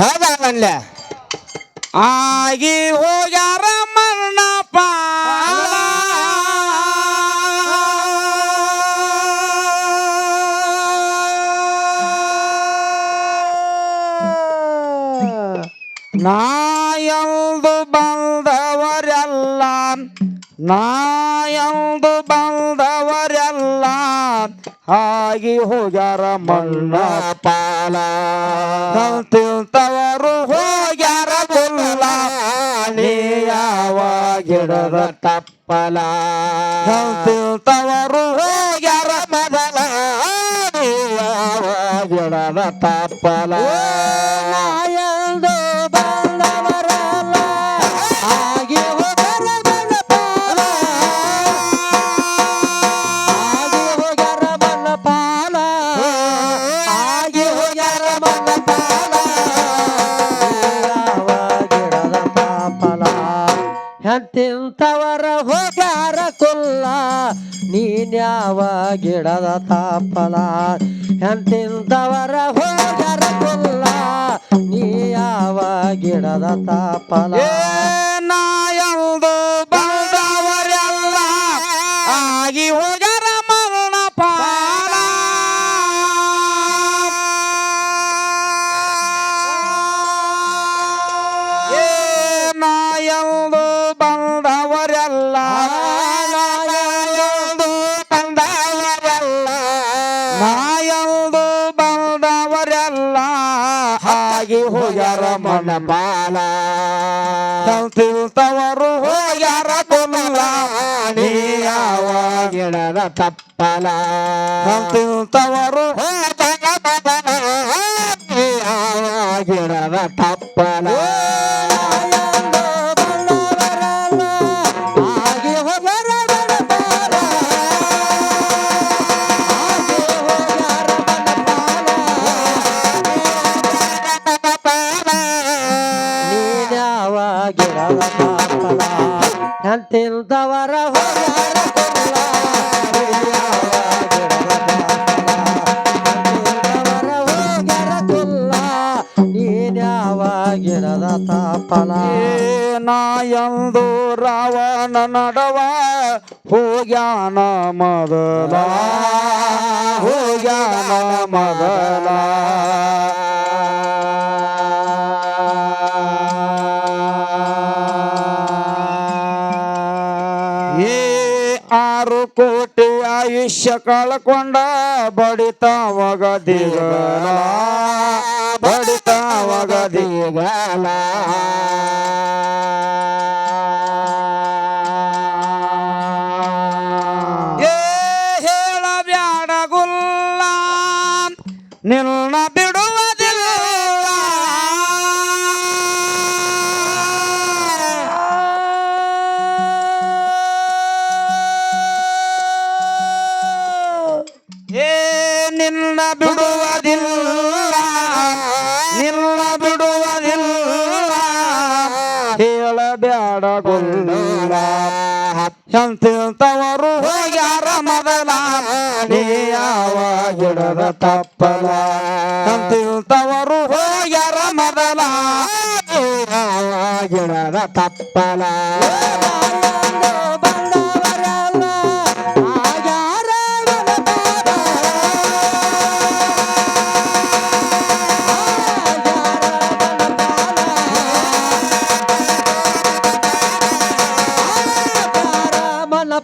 ಹೌದಲ್ಲ ಆಗಿ ಹೋಗ್ಯಾರ ಮರಣಪ್ಪ. ನಾಯಲ್ದು ಬಂದವರೆಲ್ಲ ನಾಯಲ್ದು ಬಂದವರೆಲ್ಲ ಆಗಿ ಹೋಗ್ಯಾರ ಮಣ್ಣ ಪಾಲ. ತಿಂತವರು ಹೋಗ್ಯಾರ ಬುಲ್ಲ ಗಿಡದ ತಪ್ಪಲ. ತಿಂತವರು ಹೋಗ್ಯಾರ ಮದಲ. ಗಿಡದ ತಪ್ಪಲ. ಹೋಗ್ಯಾರ ಕುಲ್ಲ ನೀನ್ಯಾವ ಗಿಡದ ತಾಪಲ? ಎಂತಿಂತವರ ಹೋಗ್ಯಾರ ಕುಲ್ಲ, ನೀ ಯಾವ ಗಿಡದ ತಾಪಲ? ನಾಯಂದು ಬಂದವರೆಲ್ಲ ಆಗಿ ಹೋಗ್ಯಾರ ಮರಣ ಪಾಲ. ನಾಯಂದು ನಾಯಲ್ದು ಬಂದವರೆಲ್ಲ ನಾಯಲ್ದು ಬಂದವರೆಲ್ಲ ನಾಯಲ್ದು ಬಂದವರೆಲ್ಲ ಆಗಿ ಹೋಗ್ಯಾರ ಮನ ಪಾಲ ತಿಳ್ತವರು ಹೋಗ್ಯಾರ ಕೊಲ್ಲ ನೀ ಯಾವ ಗಿಡದ ತಪ್ಪಲ ತಿಳ್ತವರು ಹೋಗ್ಯಾರ ನೀ ಯಾವ ಗಿಡದ ತಪ್ಪಲ ನೀನ್ಯಾವ ಗಿಡದ ತಾಪಲ? ನಾಯಂದು ರಾವಣ ನಡವ ಹೋಗ್ಯಾನ ಮೊದಲ. ಹೋಗ್ಯಾನ ಮೊದಲ. ಏ ಆರು ಕೋಟಿ ಆಯುಷ್ಯ ಕಳ್ಕೊಂಡ ಬಡಿತಾವಾಗ ದಿಗಲ ಬಡಿತಾವಾಗ ದಿಗಲ ಏ ಹೇಳಬ್ಯಾಡ ಗುಲ್ಲ ನಿನ್ನ ಗುಲ್ಲ ಎಂತಿಂತವರು ಹೋಗ್ಯಾರ ಮೊದಲ ಯಾವ ಗಿಡದ ತಪ್ಪಲ. ಎಂತಿಂತವರು ಹೋಗ್ಯಾರ ಮೊದಲ ಯಾವ ಗಿಡದ ತಪ್ಪಲ.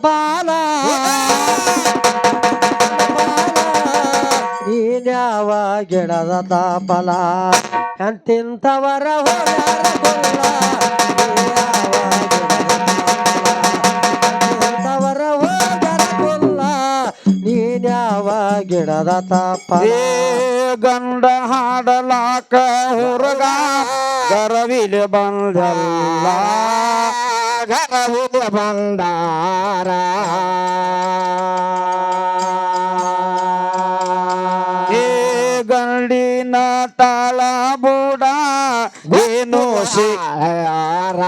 ಮನಪಾಲ ನೀನ್ಯಾವ ಗಿಡದ ತಾಪಲ. ಅಂತಿಂತವರ ಹೋಗರ ಕೊಲ್ಲ ನೀನ್ಯಾವ ಗಿಡದ ತಾಪಲ. ಗಂಡ ಹಾಡಲಾಕ ಹುರುಗ. ಗರವಿಲೆ ಬಂದಲ್ಲ. ಗರವಿಲೆ ಬಂದಾರ ಗಂಡಿನ ತಾಳ ಬುಡ ಏನು ಶಿಯಾರ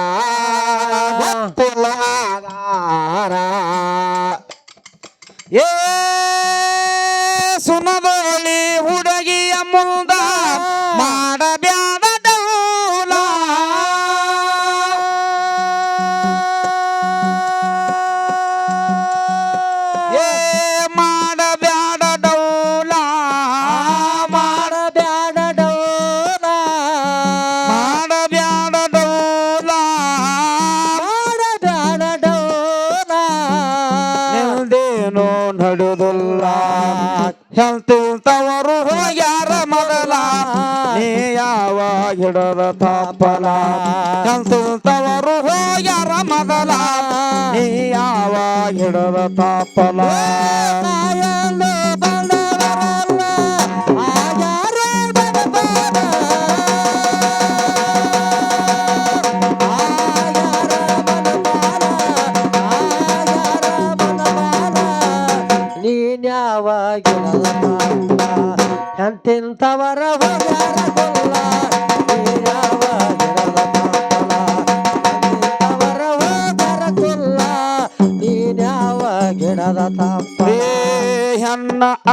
ನಡೆದುಲ್ಲ ಹೇಳ್ತಿಂತವರು ಯಾರ ಮೊದಲ ನೀ ಯಾವ ಗಿಡದ ತಪ್ಪಲ ಹೇಳ್ತಿಂತವರು ಯಾರ ಮೊದಲ ನೀ ಯಾವ ಗಿಡದ ತಪ್ಪಲ ಬಂದ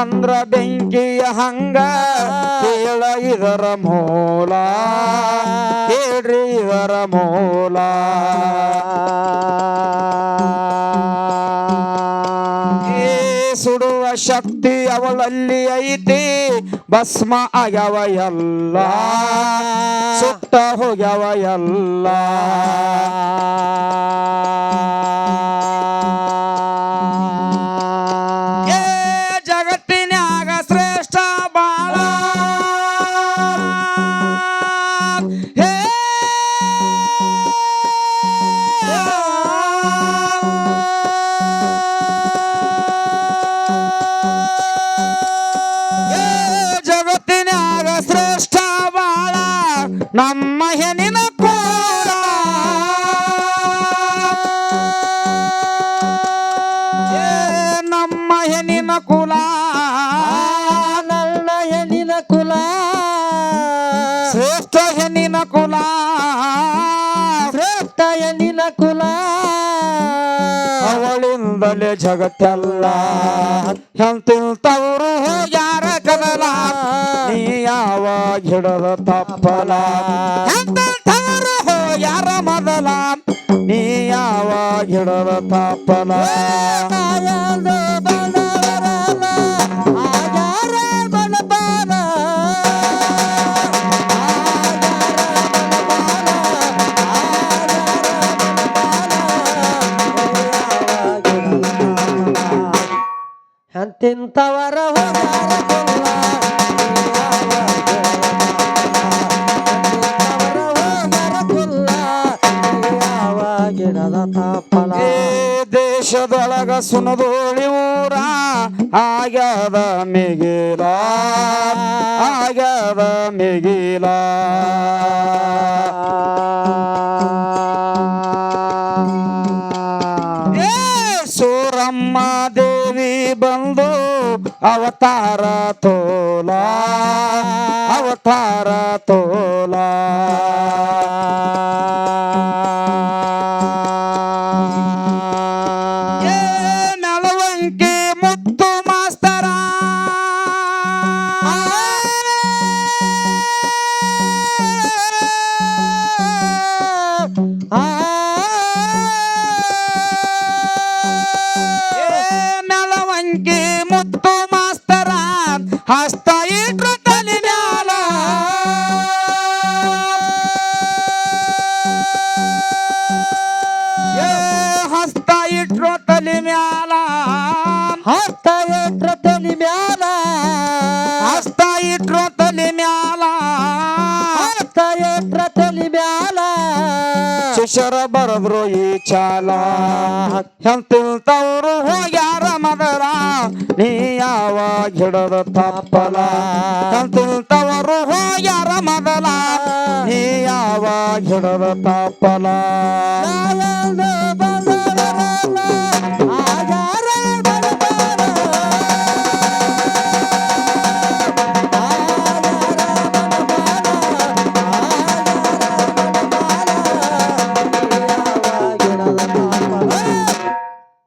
ಅಂದ್ರ ಬೆಂಕಿಯ ಹಂಗ. ಕೇಳ ಇದರ ಮೂಲ. ಕೇಳ್ರಿ ಇದರ ಮೂಲ. ಸುಡುವ ಶಕ್ತಿ ಅವಳಲ್ಲಿ ಐತಿ. ಭಸ್ಮ ಆಗ್ಯವ ಎಲ್ಲ. ಸುಟ್ಟ ಹೋಗ್ಯವ ಎಲ್ಲ. ನಮ್ಮ ಹೆಣ್ಣಿನ ಕೋಲ ನಮ್ಮ ಹೆಣ್ಣಿನ ಕುಲ ಅವಳಿಂದಲೇ ಜಗತ್ತೆಲ್ಲ. ಎಂತಿಂತವರು ಯಾರ ಕದಲ ನೀ ಯಾವ ಗಿಡದ ತಪ್ಪಲ? ಎಂತಿಂತವರು ಯಾರ ಮೊದಲ? ನೀ ಯಾವ ಗಿಡದ ತಪ್ಪಲ? ದೇಶದೊಳಗ ಸುನದೋಳಿ ಊರ ಆಗ್ಯಾದ ಮಿಗಿಲ ಆಗ್ಯಾದ ಮಿಗಿಲ. ಸೂರಮ್ಮ ದೇವಿ ಬಂದು ಅವತಾರ ತೋಲ ಅವತಾರ ತೋಲ. has ಶಿಷ್ಯರ ಬರದ್ರು ಈ ಚಾಲ. ಎಂತಿಲ್ತವ್ರು ಹೋಗ್ಯಾರ ಮದರ, ನೀ ಯಾವ ಗಿಡದ ತಪ್ಪಲ? ಎಂತಿಲ್ತವರು ಹೋಗ್ಯಾರ ಮದಲ, ನೀ ಯಾವ ಗಿಡದ ತಪ್ಪಲ?